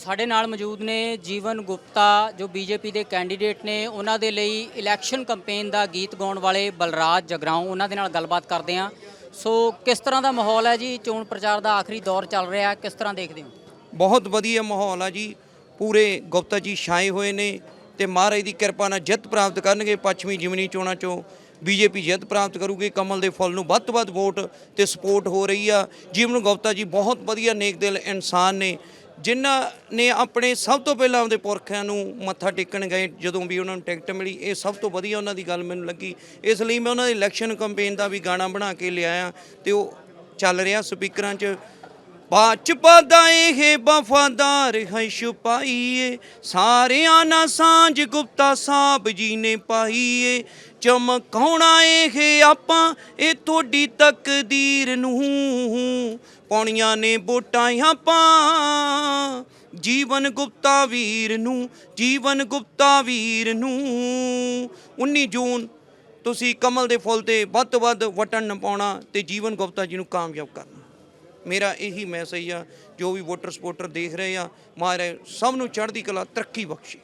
ਸਾਡੇ ਨਾਲ ਮੌਜੂਦ ਨੇ ਜੀਵਨ ਗੁਪਤਾ, ਜੋ ਬੀਜੇਪੀ ਦੇ ਕੈਂਡੀਡੇਟ ਨੇ। ਉਹਨਾਂ ਦੇ ਲਈ ਇਲੈਕਸ਼ਨ ਕੈਂਪੇਨ ਦਾ ਗੀਤ ਗਾਉਣ ਵਾਲੇ ਬਲਰਾਜ ਜਗਰਾਉਂ, ਉਹਨਾਂ ਦੇ ਨਾਲ ਗੱਲਬਾਤ ਕਰਦੇ ਹਾਂ। ਸੋ ਕਿਸ ਤਰ੍ਹਾਂ ਦਾ ਮਾਹੌਲ ਹੈ ਜੀ? ਚੋਣ ਪ੍ਰਚਾਰ ਦਾ ਆਖਰੀ ਦੌਰ ਚੱਲ ਰਿਹਾ ਕਿਸ ਤਰ੍ਹਾਂ ਦੇਖਦੇ ਹੋ? ਬਹੁਤ ਵਧੀਆ ਮਾਹੌਲ ਆ ਜੀ। ਪੂਰੇ ਗੁਪਤਾ ਜੀ ਛਾਏ ਹੋਏ ਨੇ ਤੇ ਮਹਾਰਾਜ ਦੀ ਕਿਰਪਾ ਨਾਲ ਜਿੱਤ ਪ੍ਰਾਪਤ ਕਰਨਗੇ ਪੱਛਮੀ ਜਿਮਨੀ ਚੋਣਾਂ ਚੋਂ। ਬੀਜੇਪੀ ਜਿੱਤ ਪ੍ਰਾਪਤ ਕਰੂਗੀ। ਕਮਲ ਦੇ ਫੁੱਲ ਨੂੰ ਵੱਧ ਤੋਂ ਵੱਧ ਵੋਟ ਤੇ ਸਪੋਰਟ ਹੋ ਰਹੀ ਆ। ਜੀਵਨ ਗੁਪਤਾ ਜੀ ਬਹੁਤ ਵਧੀਆ ਨੇਕ ਦਿਲ ਇਨਸਾਨ ਨੇ। ਜਿਨ੍ਹਾਂ ਨੇ ਆਪਣੇ ਸਭ ਤੋਂ ਪਹਿਲਾਂ ਆਪਦੇ ਪੁਰਖਿਆਂ ਨੂੰ ਮੱਥਾ ਟੇਕਣ ਗਏ, ਜਦੋਂ ਵੀ ਉਹਨਾਂ ਨੂੰ ਟਿਕਟ ਮਿਲੀ, ਇਹ ਸਭ ਤੋਂ ਵਧੀਆ ਉਹਨਾਂ ਦੀ ਗੱਲ ਮੈਨੂੰ ਲੱਗੀ। ਇਸ ਲਈ ਮੈਂ ਉਹਨਾਂ ਦੀ ਇਲੈਕਸ਼ਨ ਕੈਂਪੇਨ ਦਾ ਵੀ ਗਾਣਾ ਬਣਾ ਕੇ ਲਿਆਇਆ ਤੇ ਉਹ ਚੱਲ ਰਿਹਾ ਸਪੀਕਰਾਂ 'ਚ। ਬਾਚ ਦਾ ਇਹ ਵਫਾਦਾਰ ਹੈ ਛੁਪਾਈਏ। ਸਾਰਿਆਂ ਨਾਲ ਸਾਂਝ ਗੁਪਤਾ ਸਾਹਿਬ ਜੀ ਨੇ ਪਾਈਏ। ਚਮਕਾਉਣਾ ਇਹ ਆਪਾਂ, ਇਹ ਤੁਹਾਡੀ ਤਕਦੀਰ ਨੂੰ। ਪੌਣੀਆਂ ਨੇ ਵੋਟਾਂ ਆਪਾਂ ਜੀਵਨ ਗੁਪਤਾ ਵੀਰ ਨੂੰ, ਜੀਵਨ ਗੁਪਤਾ ਵੀਰ ਨੂੰ। 19 ਜੂਨ, ਤੁਸੀਂ ਕਮਲ ਦੇ ਫੁੱਲ ਤੇ ਵੱਧ ਤੋਂ ਵੱਧ ਵਟਣ ਪਾਉਣਾ ਤੇ ਜੀਵਨ ਗੁਪਤਾ ਜੀ ਨੂੰ ਕਾਮਯਾਬ ਕਰਨਾ। ਮੇਰਾ ਇਹੀ ਮੈਸੇਜ ਆ, ਜੋ ਵੀ ਵੋਟਰ ਸਪੋਰਟਰ ਦੇਖ ਰਹੇ ਆ, ਮਹਾਰਾਜ ਸਭ ਨੂੰ ਚੜ੍ਹਦੀ ਕਲਾ ਤਰੱਕੀ ਬਖਸ਼ੇ।